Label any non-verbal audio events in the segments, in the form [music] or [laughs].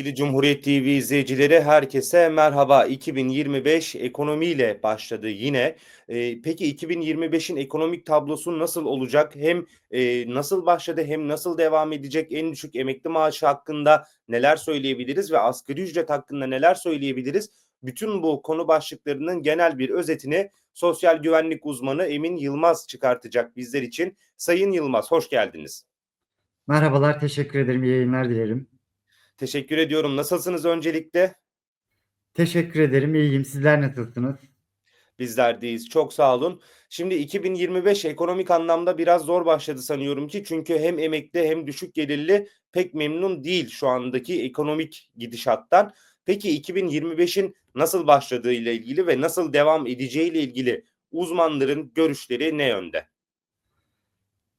Sevgili Cumhuriyet TV izleyicileri herkese merhaba. 2025 ekonomiyle başladı yine. Ee, peki 2025'in ekonomik tablosu nasıl olacak? Hem e, nasıl başladı hem nasıl devam edecek? En düşük emekli maaşı hakkında neler söyleyebiliriz ve asgari ücret hakkında neler söyleyebiliriz? Bütün bu konu başlıklarının genel bir özetini sosyal güvenlik uzmanı Emin Yılmaz çıkartacak bizler için. Sayın Yılmaz hoş geldiniz. Merhabalar, teşekkür ederim. İyi yayınlar dilerim. Teşekkür ediyorum. Nasılsınız öncelikle? Teşekkür ederim. İyiyim. Sizler nasılsınız? Bizler deyiz. Çok sağ olun. Şimdi 2025 ekonomik anlamda biraz zor başladı sanıyorum ki çünkü hem emekli hem düşük gelirli pek memnun değil şu andaki ekonomik gidişattan. Peki 2025'in nasıl başladığı ile ilgili ve nasıl devam edeceği ile ilgili uzmanların görüşleri ne yönde?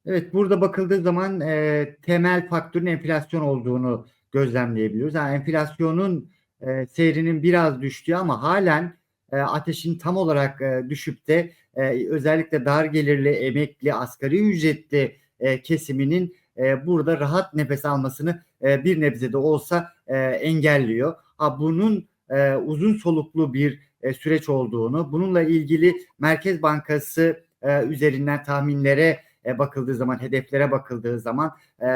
Evet, burada bakıldığı zaman e, temel faktörün enflasyon olduğunu gözlemleyebiliyoruz. Yani enflasyonun e, seyrinin biraz düştüğü ama halen e, ateşin tam olarak e, düşüp de e, özellikle dar gelirli, emekli, asgari ücretli e, kesiminin e, burada rahat nefes almasını e, bir nebze de olsa e, engelliyor. Ha bunun e, uzun soluklu bir e, süreç olduğunu, bununla ilgili Merkez Bankası e, üzerinden tahminlere e, bakıldığı zaman, hedeflere bakıldığı zaman e,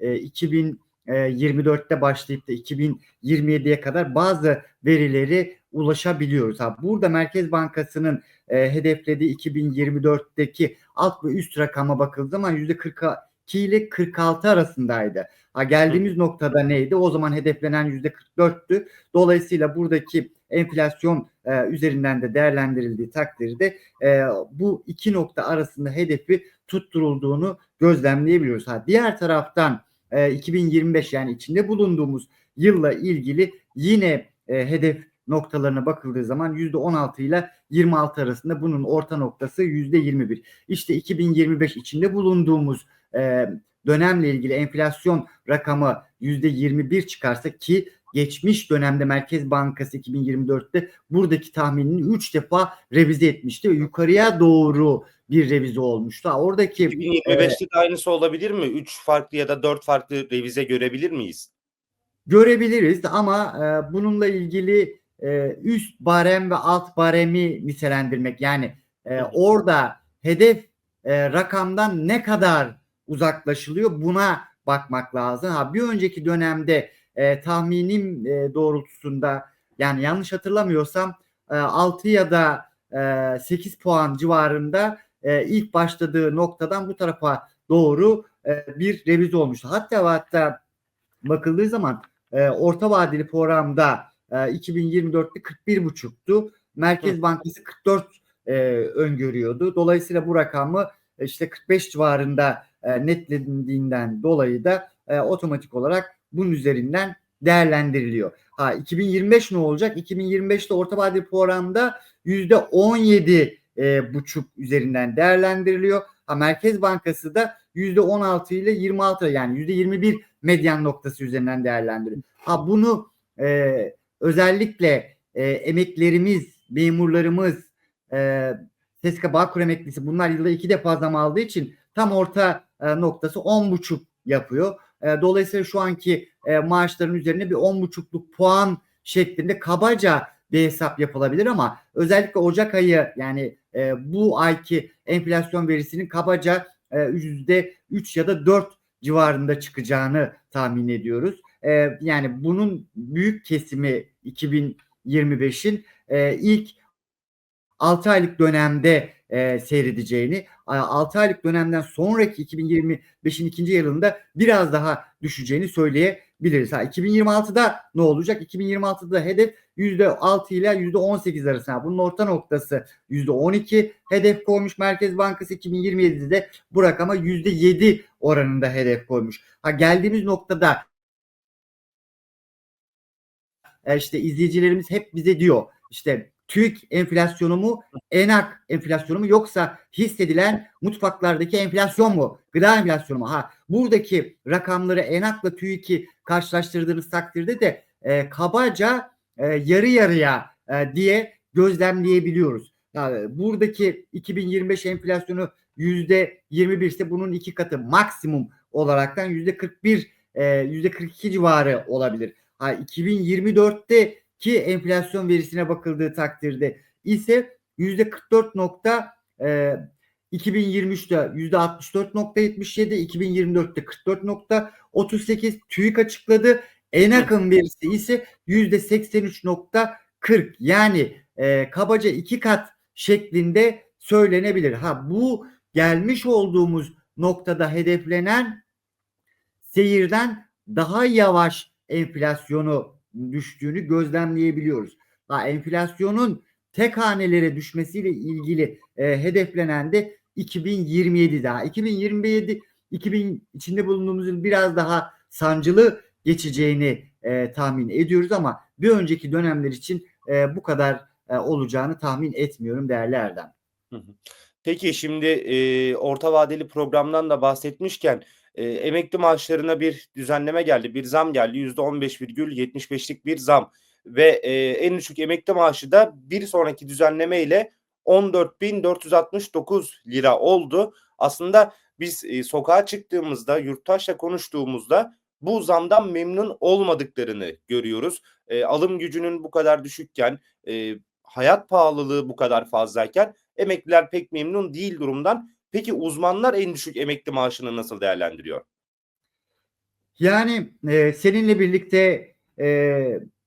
e, 2024'te başlayıp da 2027'ye kadar bazı verileri ulaşabiliyoruz. Ha, burada Merkez Bankası'nın e, hedeflediği 2024'teki alt ve üst rakama bakıldığı zaman %42 ile 46 arasındaydı. Ha, geldiğimiz Hı. noktada neydi? O zaman hedeflenen %44'tü. Dolayısıyla buradaki enflasyon e, üzerinden de değerlendirildiği takdirde e, bu iki nokta arasında hedefi tutturulduğunu gözlemleyebiliyoruz. Ha, diğer taraftan e, 2025 yani içinde bulunduğumuz yılla ilgili yine e, hedef noktalarına bakıldığı zaman %16 ile 26 arasında bunun orta noktası %21. İşte 2025 içinde bulunduğumuz e, dönemle ilgili enflasyon rakamı %21 çıkarsa ki geçmiş dönemde Merkez Bankası 2024'te buradaki tahminini 3 defa revize etmişti yukarıya doğru bir revize olmuştu. Oradaki 2025'te e, de aynısı olabilir mi? 3 farklı ya da 4 farklı revize görebilir miyiz? Görebiliriz ama e, bununla ilgili e, üst barem ve alt baremi nitelendirmek yani e, orada hedef e, rakamdan ne kadar uzaklaşılıyor buna bakmak lazım. Ha bir önceki dönemde e, tahminim e, doğrultusunda yani yanlış hatırlamıyorsam e, 6 ya da e, 8 puan civarında e, ilk başladığı noktadan bu tarafa doğru e, bir revize olmuştu. Hatta hatta bakıldığı zaman e, orta vadeli programda e, 2024'te 41,5'tu. Merkez Bankası 44 e, öngörüyordu. Dolayısıyla bu rakamı e, işte 45 civarında e, netlediğinden dolayı da e, otomatik olarak bunun üzerinden değerlendiriliyor. Ha 2025 ne olacak? 2025'te orta vadeli programda %17 e, buçuk üzerinden değerlendiriliyor. Ha, Merkez Bankası da %16 ile 26 yani %21 medyan noktası üzerinden değerlendiriyor. Ha bunu e, özellikle e, emeklerimiz, memurlarımız, e, SSK Bağkur emeklisi bunlar yılda iki defa zam aldığı için tam orta e, noktası 10,5 yapıyor. E, dolayısıyla şu anki e, maaşların üzerine bir 10,5'luk puan şeklinde kabaca bir hesap yapılabilir ama özellikle Ocak ayı yani e, bu ayki enflasyon verisinin kabaca yüzde e, 3 ya da 4 civarında çıkacağını tahmin ediyoruz. E, yani bunun büyük kesimi 2025'in e, ilk 6 aylık dönemde e, seyredeceğini, 6 aylık dönemden sonraki 2025'in ikinci yılında biraz daha düşeceğini söyleyebiliriz. Ha, 2026'da ne olacak? 2026'da hedef %6 ile %18 arasında. Bunun orta noktası %12 hedef koymuş Merkez Bankası 2027'de bu rakama %7 oranında hedef koymuş. Ha geldiğimiz noktada e, işte izleyicilerimiz hep bize diyor işte TÜİK enflasyonu mu, ENAK enflasyonu mu yoksa hissedilen mutfaklardaki enflasyon mu, gıda enflasyonu mu? Ha buradaki rakamları ENAK'la TÜİK'i karşılaştırdığınız takdirde de e, kabaca e, yarı yarıya e, diye gözlemleyebiliyoruz. Yani buradaki 2025 enflasyonu yüzde 21 ise bunun iki katı maksimum olaraktan yüzde 41 yüzde 42 civarı olabilir. Ha, 2024'teki enflasyon verisine bakıldığı takdirde ise yüzde 44 nokta e, 2023'te %64.77, 2024'te 44.38 TÜİK açıkladı. En akım verisi ise %83.40 yani e, kabaca iki kat şeklinde söylenebilir. Ha bu gelmiş olduğumuz noktada hedeflenen seyirden daha yavaş enflasyonu düştüğünü gözlemleyebiliyoruz. Ha, enflasyonun tek hanelere düşmesiyle ilgili e, hedeflenen de 2027 daha. 2027 2000 içinde bulunduğumuz yıl biraz daha sancılı geçeceğini e, tahmin ediyoruz ama bir önceki dönemler için e, bu kadar e, olacağını tahmin etmiyorum değerli Erdem. Peki şimdi e, orta vadeli programdan da bahsetmişken e, emekli maaşlarına bir düzenleme geldi, bir zam geldi. %15,75'lik bir zam ve e, en düşük emekli maaşı da bir sonraki düzenleme ile 14.469 lira oldu. Aslında biz e, sokağa çıktığımızda, yurttaşla konuştuğumuzda bu zamdan memnun olmadıklarını görüyoruz. E, alım gücünün bu kadar düşükken, e, hayat pahalılığı bu kadar fazlayken emekliler pek memnun değil durumdan. Peki uzmanlar en düşük emekli maaşını nasıl değerlendiriyor? Yani e, seninle birlikte e,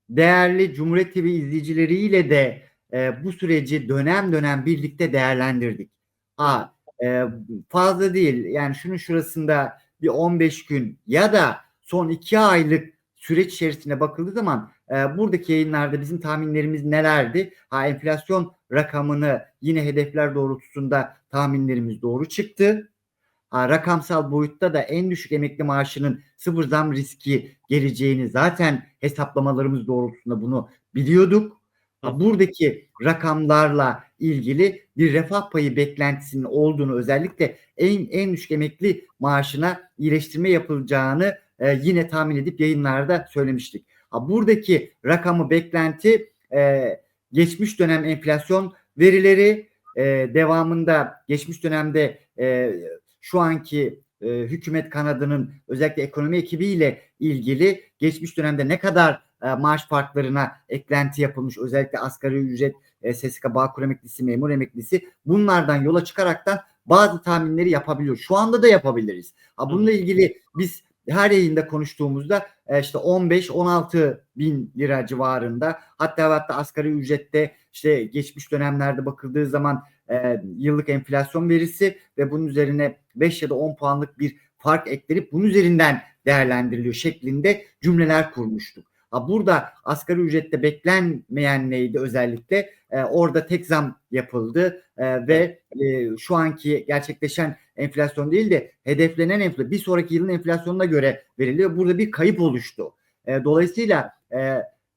değerli Cumhuriyet TV izleyicileriyle de e, bu süreci dönem dönem birlikte değerlendirdik. Ha, e, fazla değil yani şunun şurasında bir 15 gün ya da son 2 aylık süreç içerisinde bakıldığı zaman e, buradaki yayınlarda bizim tahminlerimiz nelerdi? Ha, enflasyon rakamını yine hedefler doğrultusunda tahminlerimiz doğru çıktı. Ha, rakamsal boyutta da en düşük emekli maaşının sıfır zam riski geleceğini zaten hesaplamalarımız doğrultusunda bunu biliyorduk. Ha, buradaki rakamlarla ilgili bir refah payı beklentisinin olduğunu özellikle en en düşük emekli maaşına iyileştirme yapılacağını e, yine tahmin edip yayınlarda söylemiştik. Ha, buradaki rakamı beklenti e, geçmiş dönem enflasyon verileri e, devamında geçmiş dönemde e, şu anki e, hükümet kanadının özellikle ekonomi ekibiyle ilgili geçmiş dönemde ne kadar e, maaş farklarına eklenti yapılmış özellikle asgari ücret, e, SSK, Bağkur emeklisi, memur emeklisi bunlardan yola çıkaraktan bazı tahminleri yapabiliyor. Şu anda da yapabiliriz. Ha, bununla ilgili biz her yayında konuştuğumuzda e, işte 15-16 bin lira civarında hatta hatta asgari ücrette işte geçmiş dönemlerde bakıldığı zaman e, yıllık enflasyon verisi ve bunun üzerine 5 ya da 10 puanlık bir fark eklenip bunun üzerinden değerlendiriliyor şeklinde cümleler kurmuştuk. Burada asgari ücrette beklenmeyen neydi özellikle? E, orada tek zam yapıldı e, ve e, şu anki gerçekleşen enflasyon değil de hedeflenen enflasyon bir sonraki yılın enflasyonuna göre veriliyor. Burada bir kayıp oluştu. E, dolayısıyla e,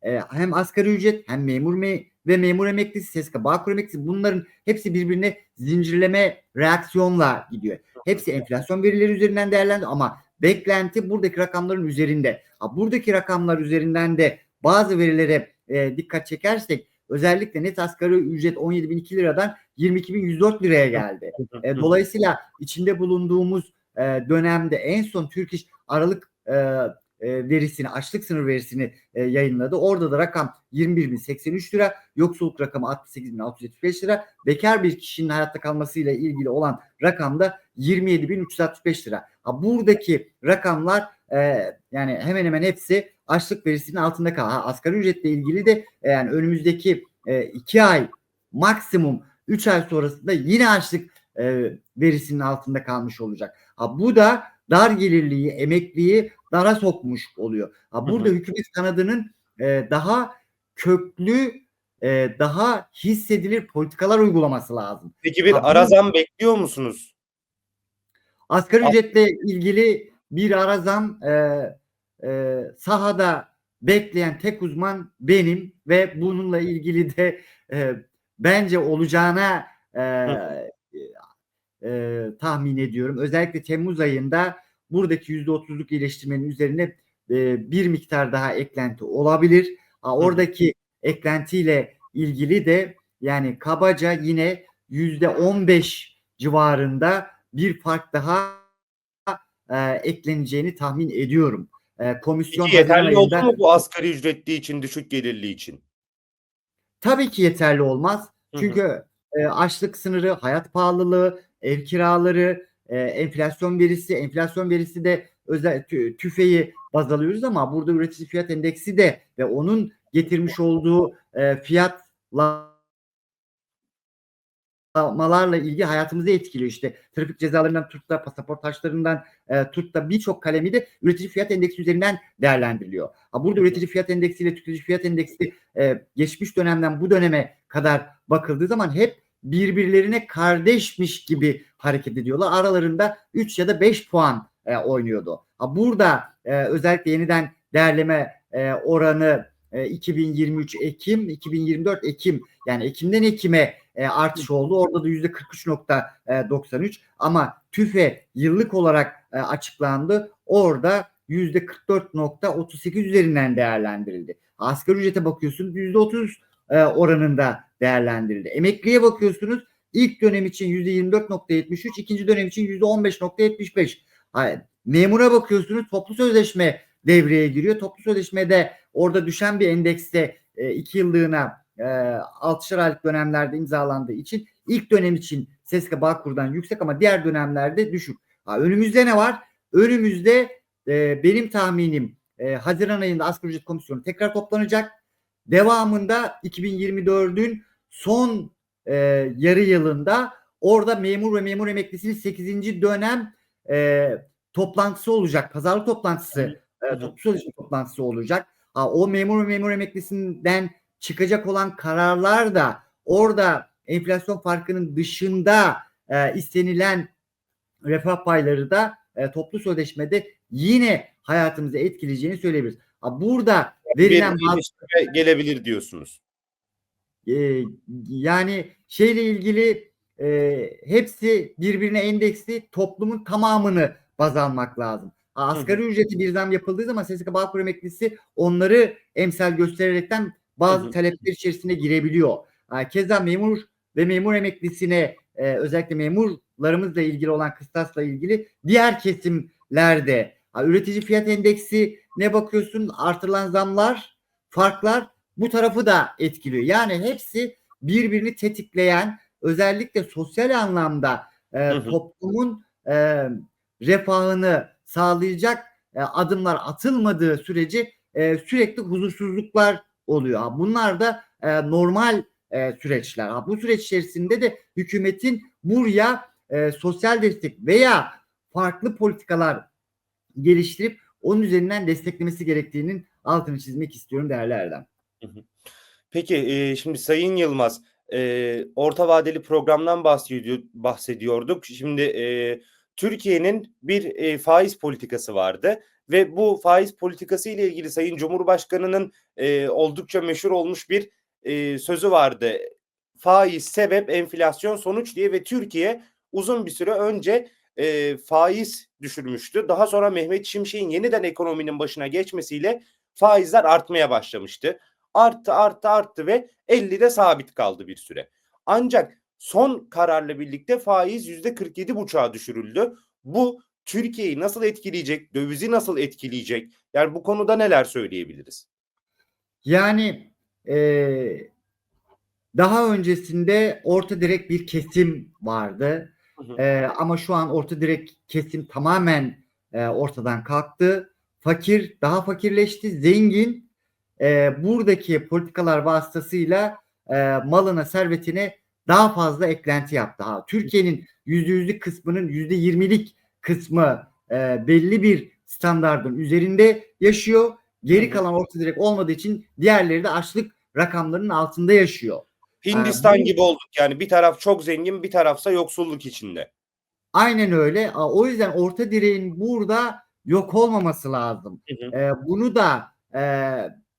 e, hem asgari ücret hem memur me ve memur emeklisi, SSK, Bağkur emeklisi bunların hepsi birbirine zincirleme reaksiyonla gidiyor. Hepsi enflasyon verileri üzerinden değerlendi ama beklenti buradaki rakamların üzerinde. Ha, buradaki rakamlar üzerinden de bazı verilere e, dikkat çekersek özellikle net asgari ücret 17.002 liradan 22.104 liraya geldi. E, [laughs] dolayısıyla içinde bulunduğumuz e, dönemde en son Türk İş Aralık e, e, verisini, açlık sınır verisini e, yayınladı. Orada da rakam 21.083 lira, yoksulluk rakamı 68.675 lira, bekar bir kişinin hayatta kalmasıyla ilgili olan rakam da 27.365 lira. Ha, buradaki rakamlar e, yani hemen hemen hepsi açlık verisinin altında kal. Ha, asgari ücretle ilgili de e, yani önümüzdeki e, iki ay maksimum 3 ay sonrasında yine açlık e, verisinin altında kalmış olacak. Ha, bu da dar gelirliği, emekliyi dara sokmuş oluyor. Ha, burada hı hı. hükümet kanadının e, daha köklü, e, daha hissedilir politikalar uygulaması lazım. Peki bir ara zam bekliyor musunuz? Asgari ücretle ilgili bir ara zam e, e, sahada bekleyen tek uzman benim ve bununla ilgili de e, bence olacağına e, e, tahmin ediyorum. Özellikle Temmuz ayında buradaki %30'luk iyileştirmenin üzerine e, bir miktar daha eklenti olabilir. Ha, oradaki eklentiyle ilgili de yani kabaca yine %15 civarında bir fark daha e, ekleneceğini tahmin ediyorum. e, komisyon Peki yeterli Haziran oldu ayında- mu bu asgari ücretli için, düşük gelirli için? Tabii ki yeterli olmaz. Hı hı. Çünkü e, açlık sınırı, hayat pahalılığı, ev kiraları, e, enflasyon verisi, enflasyon verisi de özel tü- tüfeği baz alıyoruz ama burada üretici fiyat endeksi de ve onun getirmiş olduğu e, fiyatla malarla ilgili hayatımızı etkiliyor işte. Trafik cezalarından tut da pasaport harçlarından e, tut da birçok kalemi de üretici fiyat endeksi üzerinden değerlendiriliyor. Ha, burada üretici fiyat endeksi ile tüketici fiyat endeksi e, geçmiş dönemden bu döneme kadar bakıldığı zaman hep birbirlerine kardeşmiş gibi hareket ediyorlar. Aralarında 3 ya da 5 puan e, oynuyordu. Ha, burada e, özellikle yeniden değerleme e, oranı e, 2023 Ekim, 2024 Ekim yani Ekim'den Ekim'e e, artış oldu. Orada da %43.93 ama TÜFE yıllık olarak e, açıklandı. Orada %44.38 üzerinden değerlendirildi. Asgari ücrete bakıyorsunuz %30 e, oranında değerlendirildi. Emekliye bakıyorsunuz ilk dönem için %24.73, ikinci dönem için %15.75. Hayır. Memura bakıyorsunuz toplu sözleşme devreye giriyor. Toplu sözleşmede orada düşen bir endekste e, iki yıllığına e, 6'şer aylık dönemlerde imzalandığı için ilk dönem için SESKA Bağkur'dan yüksek ama diğer dönemlerde düşük. Ha, önümüzde ne var? Önümüzde e, benim tahminim e, Haziran ayında asgari ücret komisyonu tekrar toplanacak. Devamında 2024'ün son e, yarı yılında orada memur ve memur emeklisinin 8. dönem e, toplantısı olacak. Pazarlık toplantısı, e, toplu sözleşme toplantısı olacak. Ha, o memur ve memur emeklisinden çıkacak olan kararlar da orada enflasyon farkının dışında e, istenilen refah payları da e, toplu sözleşmede yine hayatımızı etkileyeceğini söyleyebiliriz. Ha, burada verilen bazı gelebilir diyorsunuz. E, yani şeyle ilgili e, hepsi birbirine endeksli toplumun tamamını baz almak lazım. Asgari ücreti bir zam yapıldığı zaman SSK Bağkur emeklisi onları emsal göstererekten bazı Hı hı. talepler içerisine girebiliyor. Keza memur ve memur emeklisine e, özellikle memurlarımızla ilgili olan kıstasla ilgili diğer kesimlerde üretici fiyat endeksi ne bakıyorsun artırılan zamlar farklar bu tarafı da etkiliyor. Yani hepsi birbirini tetikleyen özellikle sosyal anlamda e, Hı hı. toplumun e, refahını sağlayacak e, adımlar atılmadığı sürece e, sürekli huzursuzluklar oluyor. Ha, Bunlar da e, normal e, süreçler. Ha, bu süreç içerisinde de hükümetin buraya e, sosyal destek veya farklı politikalar geliştirip onun üzerinden desteklemesi gerektiğinin altını çizmek istiyorum değerli Erdem. Peki e, şimdi Sayın Yılmaz e, orta vadeli programdan bahsediyor, bahsediyorduk. Şimdi e, Türkiye'nin bir e, faiz politikası vardı ve bu faiz politikası ile ilgili Sayın Cumhurbaşkanı'nın e, oldukça meşhur olmuş bir e, sözü vardı. Faiz sebep enflasyon sonuç diye ve Türkiye uzun bir süre önce e, faiz düşürmüştü. Daha sonra Mehmet Şimşek'in yeniden ekonominin başına geçmesiyle faizler artmaya başlamıştı arttı arttı arttı ve 50'de sabit kaldı bir süre. Ancak son kararla birlikte faiz %47,5'a düşürüldü. Bu Türkiye'yi nasıl etkileyecek, dövizi nasıl etkileyecek? Yani bu konuda neler söyleyebiliriz? Yani e, daha öncesinde orta direk bir kesim vardı. Hı hı. E, ama şu an orta direk kesim tamamen e, ortadan kalktı. Fakir daha fakirleşti. Zengin e, buradaki politikalar vasıtasıyla e, malına, servetine daha fazla eklenti yaptı. Ha, Türkiye'nin yüzde yüzlük kısmının yüzde yirmilik kısmı e, belli bir standardın üzerinde yaşıyor. Geri kalan orta direk olmadığı için diğerleri de açlık rakamlarının altında yaşıyor. Hindistan bu- gibi olduk yani bir taraf çok zengin bir tarafsa yoksulluk içinde. Aynen öyle. O yüzden orta direğin burada yok olmaması lazım. Hı hı. Ee, bunu da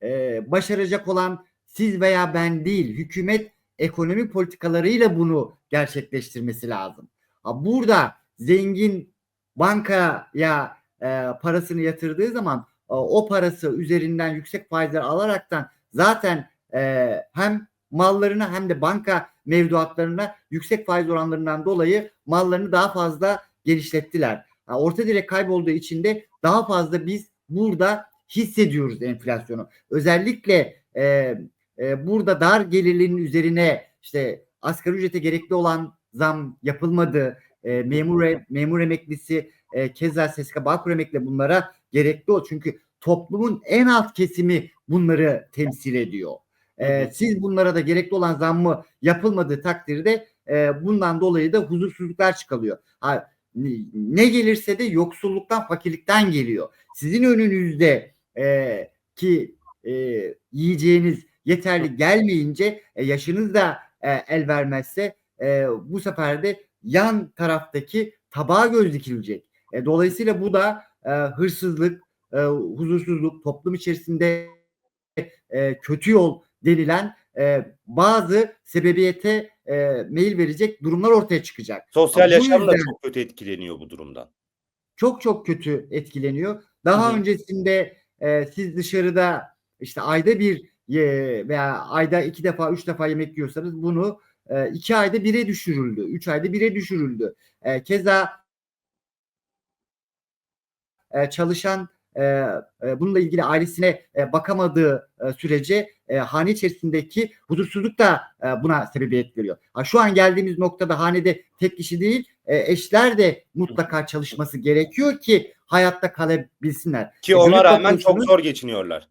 e, başaracak olan siz veya ben değil, hükümet ekonomi politikalarıyla bunu gerçekleştirmesi lazım. Ha, Burada zengin bankaya e, parasını yatırdığı zaman e, o parası üzerinden yüksek faizler alaraktan zaten e, hem mallarına hem de banka mevduatlarına yüksek faiz oranlarından dolayı mallarını daha fazla genişlettiler. Ha, Orta direk kaybolduğu için de daha fazla biz burada hissediyoruz enflasyonu. Özellikle e, e, burada dar gelirlerin üzerine işte asgari ücrete gerekli olan zam yapılmadı. E, memur memur emeklisi e, keza SSK Bağkur emekli bunlara gerekli o. Çünkü toplumun en alt kesimi bunları temsil ediyor. E, siz bunlara da gerekli olan zammı yapılmadığı takdirde e, bundan dolayı da huzursuzluklar çıkalıyor. Ha, ne gelirse de yoksulluktan, fakirlikten geliyor. Sizin önünüzde e, ki e, yiyeceğiniz yeterli gelmeyince e, yaşınız da e, el vermezse e, bu sefer de yan taraftaki tabağa göz dikilecek. E, dolayısıyla bu da e, hırsızlık, e, huzursuzluk, toplum içerisinde e, kötü yol denilen e, bazı sebebiyete e, meyil verecek durumlar ortaya çıkacak. Sosyal yaşam da çok kötü etkileniyor bu durumdan. çok çok kötü etkileniyor. Daha Hı hı. öncesinde e, siz dışarıda işte ayda bir ye, veya ayda iki defa üç defa yemek yiyorsanız bunu e, iki ayda bire düşürüldü. Üç ayda bire düşürüldü. E, keza e, çalışan e, e, bununla ilgili ailesine e, bakamadığı e, sürece e, hane içerisindeki huzursuzluk da e, buna sebebiyet veriyor. Ha, şu an geldiğimiz noktada hanede tek kişi değil e, eşler de mutlaka çalışması gerekiyor ki hayatta kalabilsinler. Ki E, ona rağmen çok zor geçiniyorlar.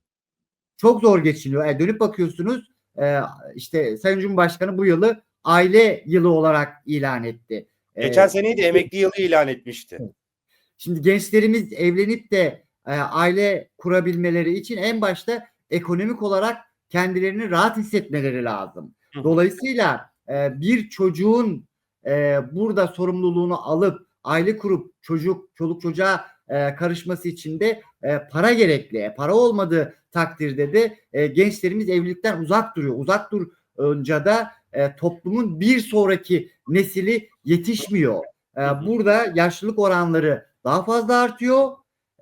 çok zor geçiniyor. E, dönüp bakıyorsunuz e, işte Sayın Cumhurbaşkanı bu yılı aile yılı olarak ilan etti. E, Geçen seneyi de emekli yılı ilan etmişti. Şimdi gençlerimiz evlenip de e, aile kurabilmeleri için en başta ekonomik olarak kendilerini rahat hissetmeleri lazım. Dolayısıyla e, bir çocuğun e, burada sorumluluğunu alıp aile kurup çocuk çoluk çocuğa e, karışması için de e, para gerekli. Para olmadığı takdirde de e, gençlerimiz evlilikten uzak duruyor. Uzak durunca da e, toplumun bir sonraki nesili yetişmiyor. E, burada yaşlılık oranları daha fazla artıyor.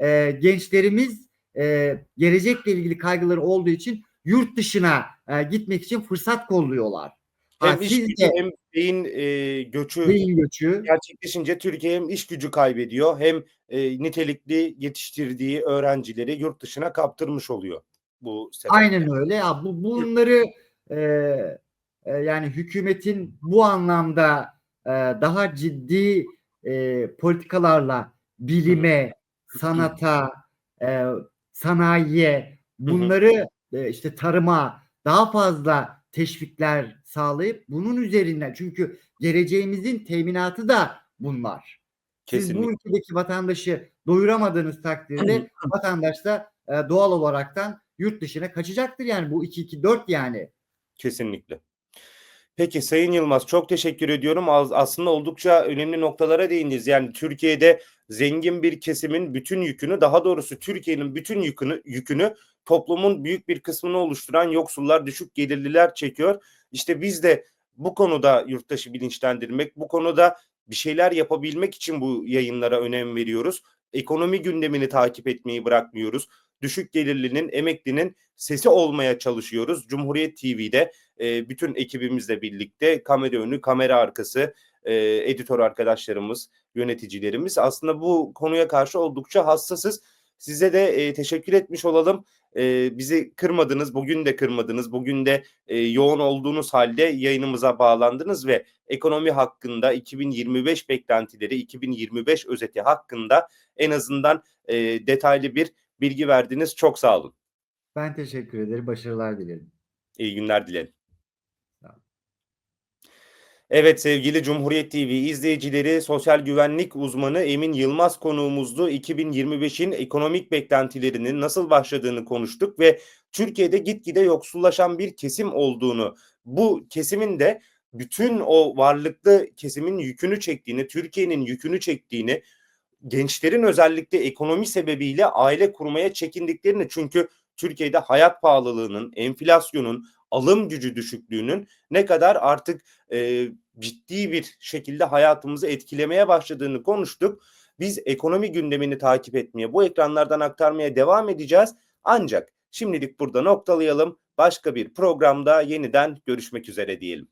E, gençlerimiz e, gelecekle ilgili kaygıları olduğu için yurt dışına e, gitmek için fırsat kolluyorlar. Ha, Hem iş siz gücü de hem beyin e, göçü beyin göçü gerçekleşince Türkiye hem iş gücü kaybediyor hem e, nitelikli yetiştirdiği öğrencileri yurt dışına kaptırmış oluyor bu sebeple. Aynen öyle. Ya bu bunları e, e, yani hükümetin bu anlamda e, daha ciddi e, politikalarla bilime, sanata, e, sanayiye, bunları e, işte tarıma daha fazla teşvikler sağlayıp bunun üzerinden çünkü geleceğimizin teminatı da bunlar. Siz Kesinlikle. bu ülkedeki vatandaşı doyuramadığınız takdirde vatandaş da e, doğal olaraktan yurt dışına kaçacaktır yani bu 2-2-4 yani. Kesinlikle. Peki Sayın Yılmaz çok teşekkür ediyorum. Aslında oldukça önemli noktalara değindiniz. Yani Türkiye'de zengin bir kesimin bütün yükünü, daha doğrusu Türkiye'nin bütün yükünü, yükünü toplumun büyük bir kısmını oluşturan yoksullar, düşük gelirliler çekiyor. İşte biz de bu konuda yurttaşı bilinçlendirmek, bu konuda bir şeyler yapabilmek için bu yayınlara önem veriyoruz. Ekonomi gündemini takip etmeyi bırakmıyoruz. Düşük gelirlinin, emeklinin sesi olmaya çalışıyoruz. Cumhuriyet TV'de e, bütün ekibimizle birlikte kamera önü, kamera arkası, e, editör arkadaşlarımız, yöneticilerimiz aslında bu konuya karşı oldukça hassasız. Size de e, teşekkür etmiş olalım. E, bizi kırmadınız, bugün de kırmadınız. Bugün de e, yoğun olduğunuz halde yayınımıza bağlandınız ve ekonomi hakkında 2025 beklentileri, 2025 özeti hakkında en azından e, detaylı bir bilgi verdiniz. Çok sağ olun. Ben teşekkür ederim. Başarılar dilerim. İyi günler dilerim. Evet sevgili Cumhuriyet TV izleyicileri sosyal güvenlik uzmanı Emin Yılmaz konuğumuzdu. 2025'in ekonomik beklentilerinin nasıl başladığını konuştuk ve Türkiye'de gitgide yoksullaşan bir kesim olduğunu, bu kesimin de bütün o varlıklı kesimin yükünü çektiğini, Türkiye'nin yükünü çektiğini, gençlerin özellikle ekonomi sebebiyle aile kurmaya çekindiklerini çünkü Türkiye'de hayat pahalılığının, enflasyonun, alım gücü düşüklüğünün ne kadar artık e, ciddi bir şekilde hayatımızı etkilemeye başladığını konuştuk. Biz ekonomi gündemini takip etmeye, bu ekranlardan aktarmaya devam edeceğiz. Ancak şimdilik burada noktalayalım. Başka bir programda yeniden görüşmek üzere diyelim.